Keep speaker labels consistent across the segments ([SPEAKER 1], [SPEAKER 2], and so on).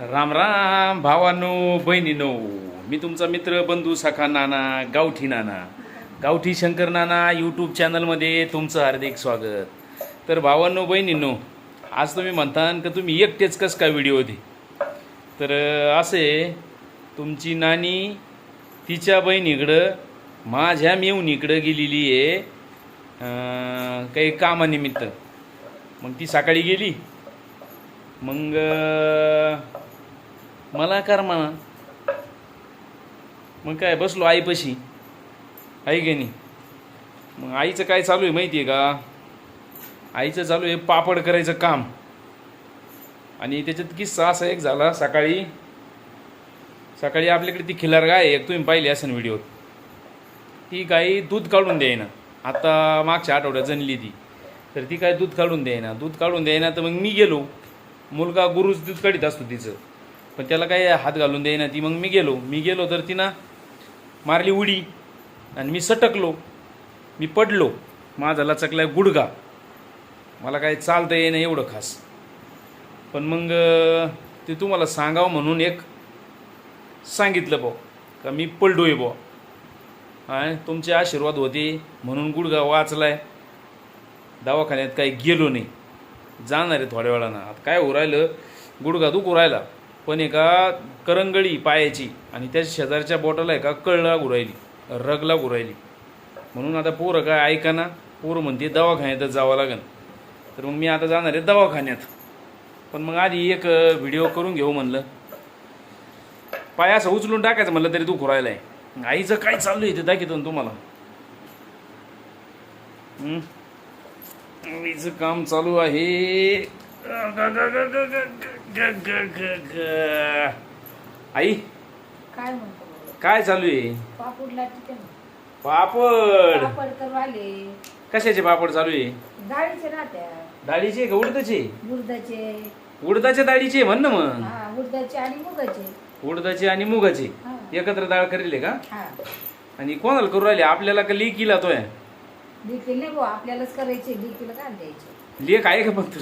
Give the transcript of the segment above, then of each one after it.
[SPEAKER 1] राम राम भावानो बहिणीनो. मी तुमचा मित्र बंधू सखा नाना गावठी नाना. गावठी शंकर नाना यूट्यूब चॅनलमध्ये तुमचं हार्दिक स्वागत. तर भावांनो बहिणींनो आज तुम्ही म्हणता का तुम्ही एकटेच कस काय व्हिडिओ होते? तर असे तुमची नानी तिच्या बहिणीकडं माझ्या मेवणीकडं गेलेली आहे काही कामानिमित्त. मग ती सकाळी गेली. मग मला कर म्हणा. मग काय बसलो आईपाशी. आई की नाही मग आईचं काय चालू आहे माहिती आहे का? आईचं चालू आहे पापड करायचं काम. आणि त्याच्यात किस्सा असा एक झाला सकाळी सकाळी आपल्याकडे ती खिलार गाय आहे, एक तुम्ही पाहिली असेल व्हिडिओत. ती गाई दूध काढून द्यायना. आता मागच्या आठवड्यात जणली ती. तर ती काय दूध काढून द्यायना. दूध काढून द्यायना तर मग मी गेलो. मुलगा गुरुच दूध काढीत असतो तिचं. पण त्याला काय हात घालून द्यायना ती. मग मी गेलो. मी गेलो तर तिनं मारली उडी आणि मी सटकलो. मी पडलो. माझा लचकला गुडगा मला काय चालतं येईना एवढं खास. पण मग ते तुम्हाला सांगावं म्हणून एक सांगितलं भाऊ का मी पडलो आहे भाऊ आणि तुमचे आशीर्वाद होते म्हणून गुडगा वाचलाय. दवाखान्यात काही गेलो नाही. जाणार आहे थोड्या वेळानं. आता काय उरायलं राहिलं? गुडघा दुखू राहिला. पण एका करंगळी पायाची आणि त्या शेजारच्या बोटाला एका कळला गुरायली रगला गुरायली. म्हणून आता पोरं काय ऐका ना पोरं म्हणते दवाखान्यातच जावं लागेल तर मग मी आता जाणार आहे दवाखान्यात. पण मग आधी एक व्हिडिओ करून घेऊ म्हणलं. पाय असं उचलून टाकायचं म्हणलं तरी दुखू आहे आईचं काय चालू आहे ते दाखवतो ना तुम्हाला. आईचं काम चालू आहे. आई
[SPEAKER 2] काय म्हणतो
[SPEAKER 1] काय चालू आहे?
[SPEAKER 2] पापूड लाटते ना.
[SPEAKER 1] पापड.
[SPEAKER 2] पापड करू आले
[SPEAKER 1] कशाचे पापड चालू आहे?
[SPEAKER 2] डाळीचे राहत्या
[SPEAKER 1] डाळीचे का उडदाचे?
[SPEAKER 2] उडदाचे.
[SPEAKER 1] उडदाच्या डाळीचे म्हण ना मग.
[SPEAKER 2] हा उडदाचे आणि मुगाचे.
[SPEAKER 1] उडदाचे आणि मुगाचे.
[SPEAKER 2] हा.
[SPEAKER 1] एकत्र डाळ करेल का?
[SPEAKER 2] हा.
[SPEAKER 1] आणि कोणाला करू राहिले? आपल्याला का लेकीला तोय
[SPEAKER 2] लिखील नाही भाऊ आपल्यालाच करायचे. लिखीला काय द्यायचे
[SPEAKER 1] लेख आहे का फक्त.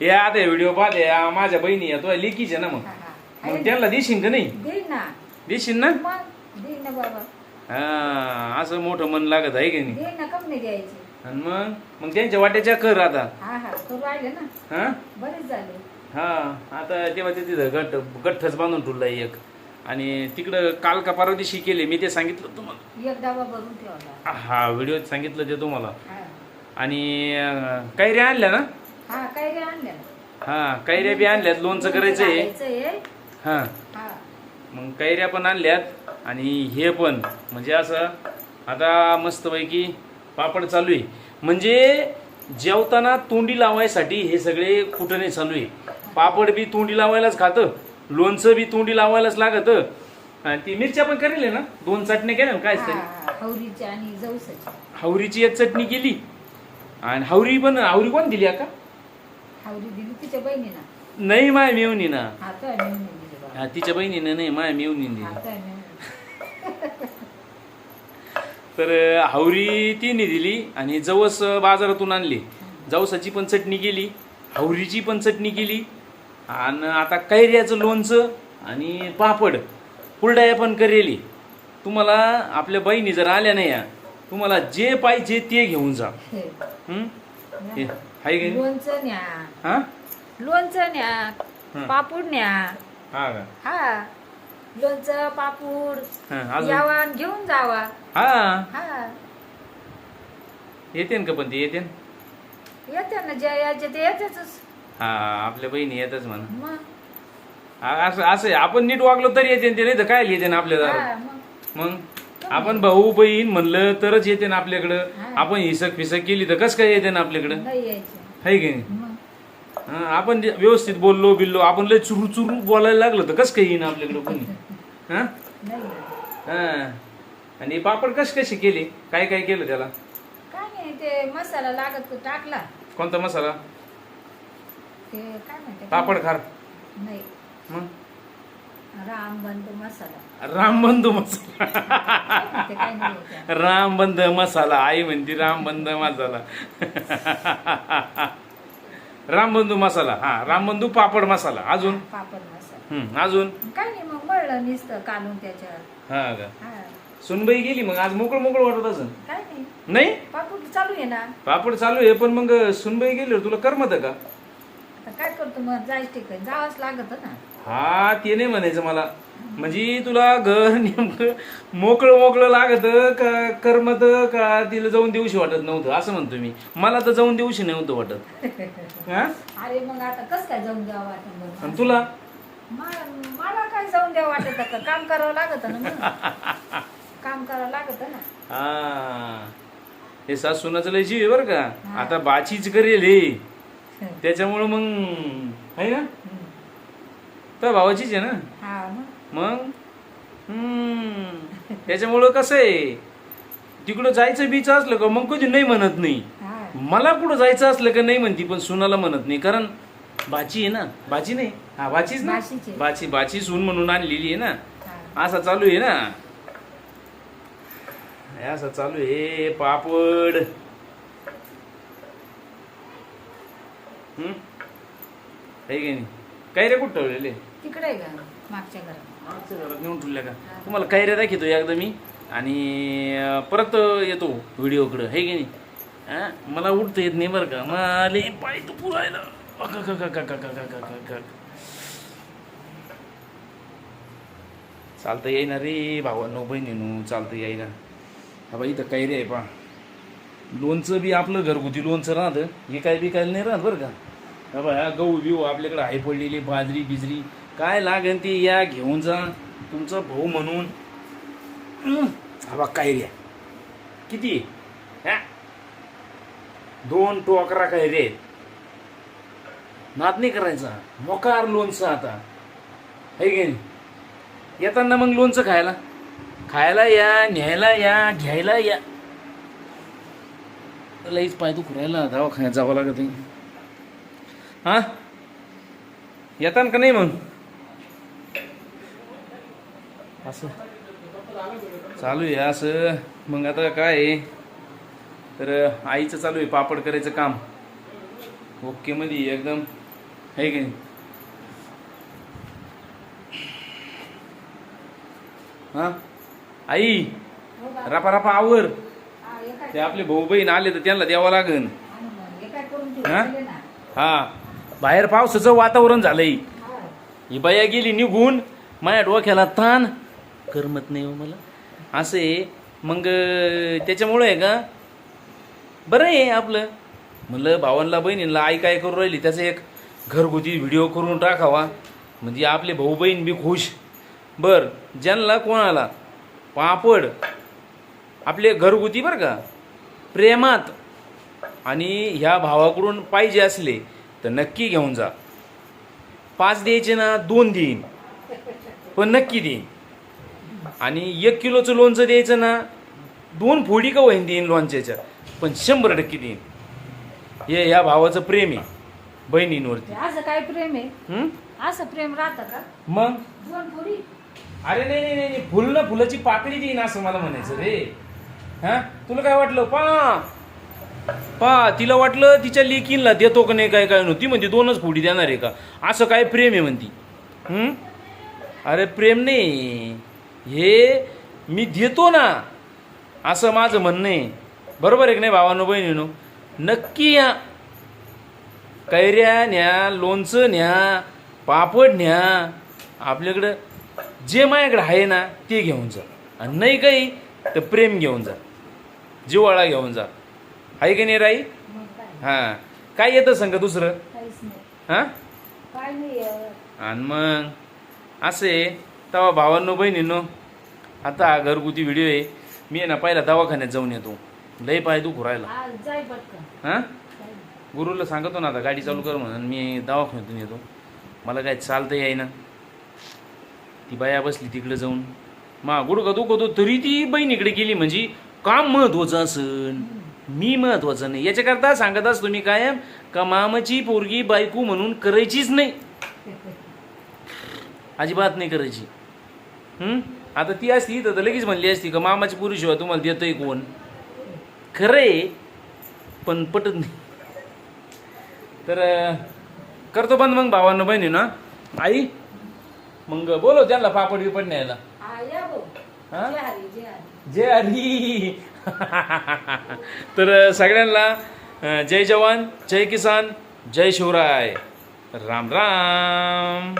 [SPEAKER 1] हे आता व्हिडिओ पाहते आ, माझ्या बहिणी आहे. तो लेकीचे ना मग. मग
[SPEAKER 2] आहे
[SPEAKER 1] त्यांना देशील का नाही.
[SPEAKER 2] देईन ना.
[SPEAKER 1] देशील ना?
[SPEAKER 2] मग देईन ना बाबा.
[SPEAKER 1] हा असं मोठं मन लागत आहे की नाही?
[SPEAKER 2] देईन ना कम नाही द्यायचे.
[SPEAKER 1] आणि मग? मग त्यांच्या वाट्याच्या कर आता.
[SPEAKER 2] हा हा. ना.
[SPEAKER 1] हा?
[SPEAKER 2] बरेच झाले.
[SPEAKER 1] हा. आता तेव्हा ते तिथं गट गठ्ठच बांधून ठेवला एक. आणि तिकडं काल का परवा दिवशी केले मी ते सांगितलं तुम्हाला.
[SPEAKER 2] एक डबा भरून ठेवला.
[SPEAKER 1] हा व्हिडिओत सांगितलं ते तुम्हाला. आणि कैऱ्या आणल्या ना?
[SPEAKER 2] हा रे आणल्या.
[SPEAKER 1] हा कैऱ्या बी आणल्यात. लोणचं करायचं आहे. हा.
[SPEAKER 2] हा.
[SPEAKER 1] मग कैऱ्या पण आणल्यात आणि हे पण. म्हणजे असं आता मस्तपैकी पापड चालू आहे. म्हणजे जेवताना तोंडी लावायसाठी हे सगळे कुठणे चालू आहे. पापड बी तोंडी लावायलाच खातं. लोणचं बी तोंडी लावायलाच लागतं. आणि ती मिरच्या पण करेल ना? दोन चटण्या केल्या ना? काय
[SPEAKER 2] हा, हवरीची आणि
[SPEAKER 1] हावरीची एक चटणी केली. आणि हावरी पण हावरी कोण दिली का
[SPEAKER 2] हावरी दिली तिच्या बहिणीना.
[SPEAKER 1] नाही माय मेवणी ना
[SPEAKER 2] हा
[SPEAKER 1] तिच्या बहिणीनं नाही माय मेवणी दिली.
[SPEAKER 2] तर नेऊन
[SPEAKER 1] तर हावरी तिने दिली आणि जवस बाजारातून आणली. जवसाची पण चटणी केली हावरीची पण चटणी केली आणि आता कैऱ्याचं लोणचं आणि पापड. कुरड्या पण करेली. तुम्हाला आपल्या बहिणी जर आल्या नाही या तुम्हाला जे पाहिजे ते घेऊन जा.
[SPEAKER 2] हे.
[SPEAKER 1] हाय की नाही?
[SPEAKER 2] लोणचं न्या.
[SPEAKER 1] हा?
[SPEAKER 2] लोणचं न्या.
[SPEAKER 1] हं.
[SPEAKER 2] पापूड न्या.
[SPEAKER 1] हा का?
[SPEAKER 2] हा. लोणचं पापूड
[SPEAKER 1] हं, अजून?
[SPEAKER 2] यावा आणि घेऊन जावा.
[SPEAKER 1] हा?
[SPEAKER 2] हा.
[SPEAKER 1] येते का पण ते? येते
[SPEAKER 2] येते ना जे याचे ते येतेच
[SPEAKER 1] हा आपल्या बहिणी येतच म्हणा.
[SPEAKER 2] मग?
[SPEAKER 1] हा, असं असं आहे. आपण नीट वागलो तरी येते ते नाही तर काय येते ना आपल्या दारात?
[SPEAKER 2] हा मग.
[SPEAKER 1] मग? आपण भाऊ बहीण म्हणलं तरच येते ना आपल्याकडं. आपण हिसक फिसक केली तर कसं काय येते ना आपल्याकडं?
[SPEAKER 2] नाही यायचे.
[SPEAKER 1] आहे की नाही?
[SPEAKER 2] मग?
[SPEAKER 1] हा, आपण जे व्यवस्थित बोललो बिल्लो आपण लय चुरू चुरू बोलायला लागलो तर कसं काय येईन आपल्याकडं कोणी? हा?
[SPEAKER 2] नाही यायचे.
[SPEAKER 1] हा. आणि पापड कसे कसे केले? काय काय केलं त्याला?
[SPEAKER 2] काय नाही ते मसाला लागत तो टाकला.
[SPEAKER 1] कोणता मसाला?
[SPEAKER 2] ते काय म्हणते
[SPEAKER 1] पापड खार.
[SPEAKER 2] नाही.
[SPEAKER 1] मग?
[SPEAKER 2] मसाला.
[SPEAKER 1] रामबंधू मसाला.
[SPEAKER 2] नाही यायचं.
[SPEAKER 1] रामबंध मसाला. आई म्हणती रामबंध मसाला. रामबंधू मसाला. हा रामबंधू पापड मसाला. अजून?
[SPEAKER 2] पापड मसाला.
[SPEAKER 1] अजून?
[SPEAKER 2] काय नाही मग मळलं नुसतं काढून त्याच्यावर.
[SPEAKER 1] हा का? सुनबाई गेली मग? आज मोकळं मोकळं वाटत असं
[SPEAKER 2] काय नाही.
[SPEAKER 1] नाही?
[SPEAKER 2] पापड चालू आहे ना.
[SPEAKER 1] पापड चालू आहे पण मग सुनबाई गेली तुला करमत का?
[SPEAKER 2] काय करतो मग जायचं ठिकाणी. जावंच लागत ना.
[SPEAKER 1] हा ते नाही म्हणायचं मला. म्हणजे तुला घर नेमकं मोकळं मोकळं लागत का करमत का तिला जाऊन देऊशी वाटत नव्हतं असं म्हणतो मी. मला तर जाऊन देऊशी नव्हतं वाटत. हा?
[SPEAKER 2] अरे मग आता कस काय जाऊन द्यावं वाटत
[SPEAKER 1] आणि तुला?
[SPEAKER 2] मला काय जाऊन द्यावं वाटत का? काम करावं लागत ना मग. काम करावं लागत ना.
[SPEAKER 1] हा. हे सासूनाचं लय जीव आहे बरं का. आता बाचीच करेल हे. त्याच्यामुळं मग आहे ना? तर भावाचीच आहे ना?
[SPEAKER 2] मग?
[SPEAKER 1] त्याच्यामुळं कसं आहे? तिकडं जायचं बीच असलं का मग कधी नाही म्हणत नाही. मला कुठं जायचं असलं का नाही म्हणती पण सुनाला म्हणत नाही. कारण बाची आहे ना? बाची नाही? हा बाचीच ना. बाची बाची सून म्हणून आणलेली आहे ना? असा चालू आहे ना? असं चालू आहे. पापड. हम्म? आहे की नाही? काय रे कुठं ठेवलेले?
[SPEAKER 2] तिकडे आहे का? मागच्या घरात.
[SPEAKER 1] मागच्या घरात नेऊन ठेवल्या का? तुम्हाला कैऱ्या दाखवतो एकदा मी. आणि अं, परत येतो व्हिडिओकडं. हे की नाही? हा? मला उठता येत नाही बरं का. मला पाय तू पुरायला. अक, अक, अक, अक, अक, अक, अक, अक, अक. चालतं येईना रे भावांनो बहिणीनो चालतं येईना. हा बाई इथं कैरी आहे पा लोणचं बी आपलं घरगुती लोणचं राहतं. हे काय बी काय नाही राहत बरं का? हा बा गहू बिहू आपल्याकडे आहे पडलेली बाजरी बिजरी. काय लागेल ती? या घेऊन जा. तुमचा भाऊ म्हणून. हवा काय बा किती? ह्या दोन टोकरा कैरे आहेत नात नाही करायचा. मोकार लोणचं आता. है की नाही? येताना मग लोणचं खायला. खायला या न्यायला या घ्यायला या. लईच पाय तू खुरायला दवाखान्यात जावं लागत आहे. हा? येतान का नाही मग? असं. चालू आहे असं. मग आता काय आहे? तर आईचं चालू आहे पापड करायचं काम. ओके मध्ये एकदम. आहे की नाही? हा? आई
[SPEAKER 2] रापा रापा
[SPEAKER 1] रपा रपा आवर. ते आपले भाऊ बहीण आले तर त्यांना द्यावं लागन.
[SPEAKER 2] हा?
[SPEAKER 1] हा. बाहेर पावसाचं वातावरण झालंय.
[SPEAKER 2] ही
[SPEAKER 1] बाया गेली निघून माझ्या डोक्याला ताण. करमत नाही हो मला. असं आहे. मग त्याच्यामुळं आहे का? बरं आहे आपलं. म्हणलं भावांना बहिणींना आई काय करू राहिली त्याचा एक घरगुती व्हिडिओ करून टाकावा. म्हणजे आपले भाऊ बहीण बी खुश. बर ज्यांना कोणाला? पापड. आपले घरगुती बरं का? प्रेमात. आणि ह्या भावाकडून पाहिजे असले तर नक्की घेऊन जा. पाच द्यायचे ना दोन देईन. पण नक्की देईन. आणि एक किलोचं लोणचं द्यायचं ना दोन फोडी का होईन देईन लोणच्याच्या पण शंभर टक्के देईन. हे ह्या भावाचं प्रेम आहे बहिणींवरती.
[SPEAKER 2] असं काय प्रेम आहे?
[SPEAKER 1] हं?
[SPEAKER 2] असं प्रेम राहतं का?
[SPEAKER 1] मग?
[SPEAKER 2] दोन पुरी
[SPEAKER 1] अरे नाही नाही नाही नाही, फुल ना फुलाची पाकळी देईन असं मला म्हणायचं रे. हा? तुला काय वाटलं? पा. पा तिला वाटलं तिच्या लेकीनला देतो का नाही काय काय नव्हती म्हणते दोनच फुडी देणार आहे का? असं काय प्रेम आहे म्हणती. हं? अरे प्रेम नाही. हे मी देतो ना असं माझं म्हणणं आहे. बरोबर आहे की नाही भावानो बहिणीनो? नक्की या. कैऱ्या न्या लोणचं न्या पापड न्या आपल्याकडं जे माझ्याकडे आहे ना ते घेऊन जा. आणि नाही काही तर प्रेम घेऊन जा. जिवाळा घेऊन जा. आहे की नाही राई? हां. काय येतं संग दुसरं? हां? आणि मग? असे तेव्हा भावांनो बहिणींनो आता घरगुती व्हिडिओ आहे. मी आहे ना पहिला दवाखान्यात जाऊन येतो. लय पाय तू
[SPEAKER 2] पटकन.
[SPEAKER 1] हां. गुरुला सांगतो ना आता गाडी चालू कर म्हणून मी दवाखान्यातून येतो. मला काय चालतं येईना. ती बाया बसली तिकडे जाऊन. मा गुडका दुखतो तरी ती बहिणीकडे गेली म्हणजे काम महत्वाचं असन. मी महत्वाचं नाही. याच्याकरता सांगत असतो मी कायम का मामाची पोरगी बायको म्हणून करायचीच नाही. अजिबात नाही करायची? आता ती असती तर लगेच म्हणली असती का मामाची पुरुषिवाय तुम्हाला देतोय कोण? खरंय पण पटत नाही. तर करतो बंद मग भावांनो बहिणी ना? आई? मग बोलव त्यांना पापड बिपड न्यायला.
[SPEAKER 2] हा
[SPEAKER 1] हा? जय हरी तर सगळ्यांना जय जवान जय किसान जय शिवराय. राम राम.